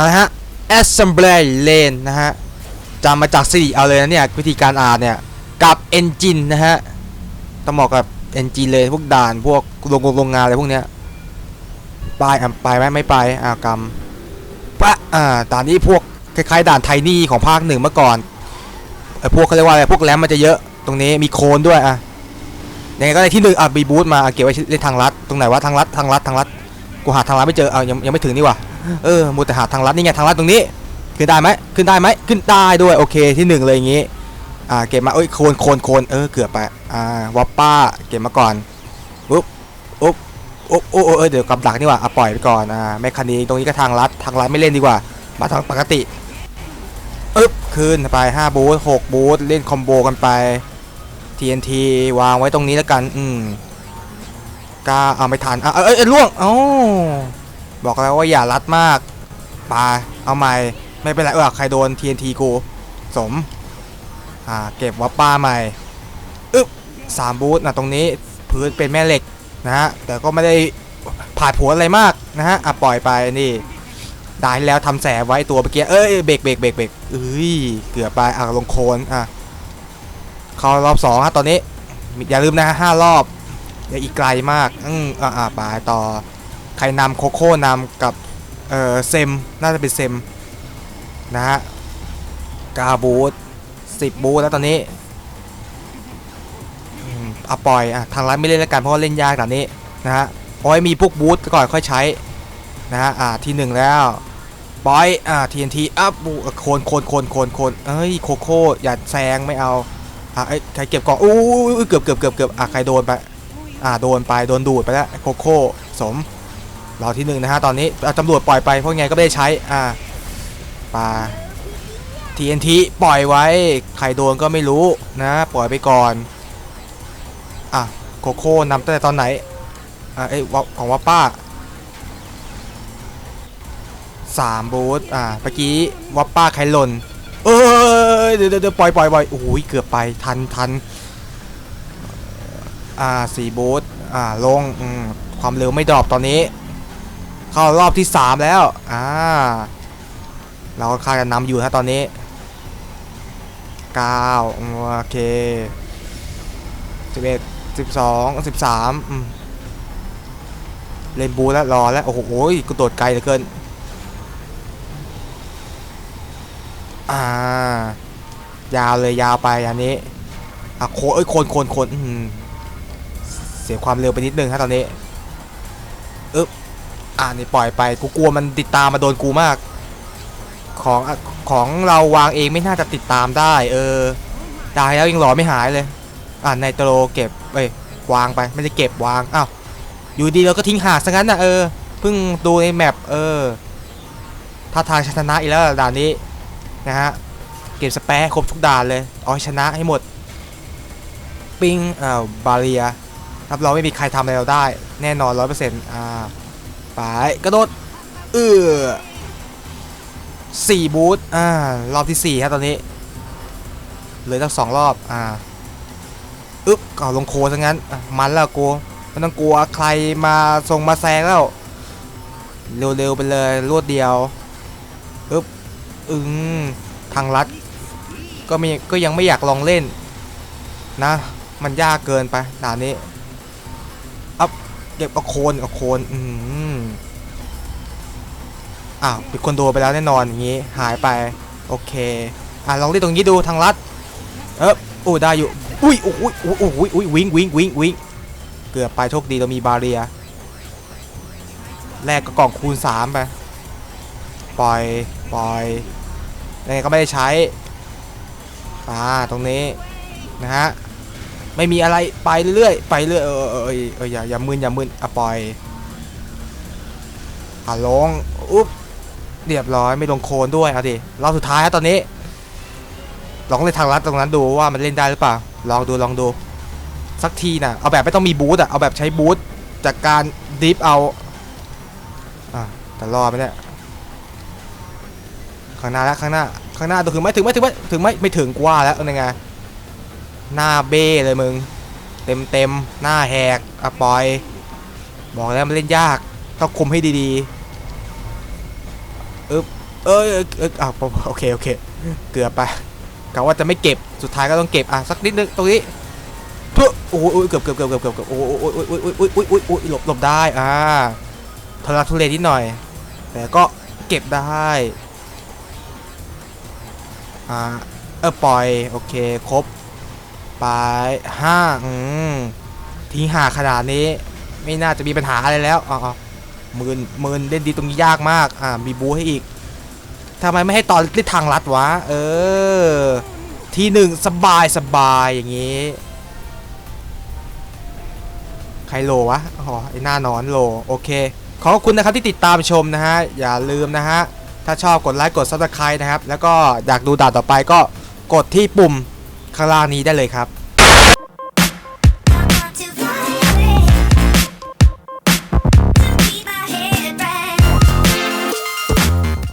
มาฮะ assembly lane นะฮะจำมาจากซีเอาเลยนะเนี่ยวิธีการอ่านเนี่ย กับ engine นะฮะต้องเหมาะกับ engine เลยพวกด่านพวกโรงโรงงานอะไรพวกเนี้ยไปอะไปไหมไม่ไปอ่ากรรมปะอ่าด่านนี้พวกคล้ายๆด่านไทนี่ของภาคหนึ่งเมื่อก่อนไอพวกเขาเรียกว่าอะไรพวกแรมมันจะเยอะตรงนี้มีโคนด้วยอะยังไงก็ได้ที่หนึ่งอะมีบูธมาเก็บไว้เล่นทางลัดตรงไหนวะทางลัดทางลัดทางลัดกูหาทางลัดไม่เจอเอายังยังไม่ถึงนี่วะ เออมูแต่หาทางลัดนี่ไงทางลัดตรงนี้ขึ้นได้ไหมขึ้นได้ไหมขึ้นได้ด้วยโอเคที่หนึ่งเลยอย่างงี้อ่าเก็บมาเอ้ยโคนโคนโคนเออเกือบไปอ่าวอปป้าเก็บมาก่อนอุ๊บอุ๊บอุ๊บอุ๊บเออเดี๋ยวกับดักนี่ว่ะอะปล่อยไปก่อนอ่าแมคคานีตรงนี้ก็ทางลัดทางลัดไม่เล่นดีกว่า มาทางปกติอึ๊บขึ้นไป5บูธ6บูธเล่นคอมโบกันไป TNT วางไว้ตรงนี้แล้วกันอืมกล้าเอาไม่ทันอะเอ้ยล่วงอ้า บอกแล้วว่าอย่ารัดมากไปเอาใหม่ ไม่เป็นไรเออใครโดน TNT กู สม อ่า เก็บวัปป้าใหม่ อึ๊บสามบูธนะตรงนี้พื้นเป็นแม่เหล็กนะฮะ แต่ก็ไม่ได้ผ่าผัวอะไรมากนะฮะ อะ ปล่อยไปนี่ได้แล้วทำแสบไว้ตัวเมื่อกี้ เอ้ย เบรกเบรกเบรกเบรกเอ้ย เกือบไปอะลงโคนอะ เข้ารอบสองฮะตอนนี้ อย่าลืมนะฮะห้ารอบ อย่าอีกไกลมาก อืมอ่าอ่าไปต่อ ใครนำโคโค่นำกับเออเซมน่าจะเป็นเซมนะฮะกาบูธสิบบูธแล้วตอนนี้อะปล่อยอะทางร้านไม่เล่นแล้วกันเพราะว่าเล่นยากแบบนี้นะฮะเอาไว้มีพวกบูธก่อนค่อยใช้นะฮะอ่าทีหนึ่งแล้วปล่อยอ่า TNT อัพบูโคนโคนโคนโคนโคนเอ้ยโคโค่อย่าแซงไม่เอาอะเอ้ใครเก็บกล่องอู้เกือบเกือบเกือบเกือบอะใครโดนไปอ่าโดนไปโดนดูดไปแล้วโคโค่สม ราที่หนึ่งนะฮะตอนนี้ตำรวจปล่อยไปเพราะไงก็ไม่ได้ใช้อ่าปลา TNT ปล่อยไว้ใครโดนก็ไม่รู้นะปล่อยไปก่อนอะโคโค่นำตั้งแต่ตอนไหนอะเอ้ยของว่าป้าสามบูธอะเมื่อกี้วัปป้าใครหล่นเอ้ยเดี๋ยวเดี๋ยวเดี๋ยวปล่อยปล่อยปล่อยโอ้ยเกือบไปทันทันอ่าสี่บูธอ่าลงความเร็วไม่ดรอปตอนนี้ เข้ารอบที่สามแล้ว อ่า เราก็ค่าจะนำอยู่ฮะตอนนี้ 9 โอเค 11 12 13อืมเลนบูแล้วรอแล้ว โอ้โหกูโดดไกลเหลือเกิน อ่า ยาวเลยยาวไปอันนี้อะโคเอ้ยโคนโคนโคนเสียความเร็วไปนิดนึงฮะตอนนี้ อ่านี่ปล่อยไปกูกลัวมันติดตามมาโดนกูมาก ของของเราวางเองไม่น่าจะติดตามได้ เออได้แล้วยังหลอไม่หายเลย อ่าไนโตรเก็บเอ้ยวางไปไม่ได้เก็บวางอ้าวอยู่ดีเราก็ทิ้งหาดซะงั้นนะเออเพิ่งดูในแมปเออท่าทางชนะอีกแล้วด่านนี้นะฮะเก็บสแปรครบทุกด่านเลยเอาชนะให้หมดปิงอ้าวบาเรียรับรองไม่มีใครทำอะไรเราได้ แน่นอนร้อยเปอร์เซ็นต์อ่า ไปกระโดดเออสี่บูธอ่ารอบที่สี่ครับตอนนี้เหลือตั้งสองรอบอ่าอึ๊บก็ลงโคซะงั้นมันแล้วกูไม่ต้องกลัวใครมาส่งมาแซงแล้วเร็วๆไปเลยรวดเดียวอึ๊บอึ้งทางลัดก็มีก็ยังไม่อยากลองเล่นนะ มันยากเกินไปด่านนี้ เก็บเอาโคนเอาโคนอืมอ้าวมีคนโดนไปแล้วแน่นอนอย่างนี้ หายไป โอเค อะลองเล่นตรงนี้ดูทางลัด เออโอ้ได้อยู่ อุ้ยโอ้ยโอ้ยโอ้ยอุ้ยวิ่งวิ่งวิ่งวิ่งเกือบไปโชคดีเรามีบาเรียแรกก็กล่องคูณ 3 ไป ปล่อย ปล่อยยังไงก็ไม่ได้ใช้ อ่า ตรงนี้ นะฮะ ไม่มีอะไรไปเรื่อยๆไปเรื่อยเออเออเอออย่าอย่ามึนอย่ามึนอะปล่อยอะลงอุ๊บเรียบร้อยไม่ลงโคลนด้วยเอาดิรอบสุดท้ายครับตอนนี้ ลองเล่นทางลัดตรงนั้นดูว่ามันเล่นได้หรือเปล่าลองดูลองดู สักทีนะเอาแบบไม่ต้องมีบูทอะเอาแบบใช้บูทจากการดิฟเอาอะแต่รอไหมเนี่ยข้างหน้าแล้วข้างหน้าข้างหน้าถึงไหมถึงไหมถึงไหมถึงไหมไม่ถึงกว่าแล้วเอาไง หน้าเบ้เลยมึง เต็มเต็มหน้าแหกอะปอย บอกแล้วมันเล่นยาก ต้องคุมให้ดีๆอเอยเอยเอยอะโอเค โอเค เกือบไปกะว่าจะไม่เก็บ สุดท้ายก็ต้องเก็บ อะ สักนิดนึง ตรงนี้เพื่อโอ้ยเกือบเกือบเกือบเกือบเกือบเกือบโอ้โหโอ้ยโอ้ยโอ้ยโอ้ยโอ้ยโอ้ยโอ้ยหลบหลบได้ อ่าทุลักทุเลนิดหน่อย แต่ก็เก็บได้ อ่า เออปล่อย โอเค ครบ ไปห้าอืมทิ้งห่าขนาดนี้ ไม่น่าจะมีปัญหาอะไรแล้วอ๋อมืนมืนเล่นดีตรงนี้ยากมาก อ่า มีบูให้อีกทำไมไม่ให้ตอนที่ทางลัดวะ เออ ทีหนึ่งสบายสบายอย่างนี้ใครโลวะ อ๋อ ไอหน้านอนโล โอเค ขอบคุณนะครับที่ติดตามชมนะฮะ อย่าลืมนะฮะ ถ้าชอบกดไลค์กด subscribe นะครับ แล้วก็อยากดูด่านต่อไปก็กดที่ปุ่ม ข้างล่างนี้ได้เลยครับ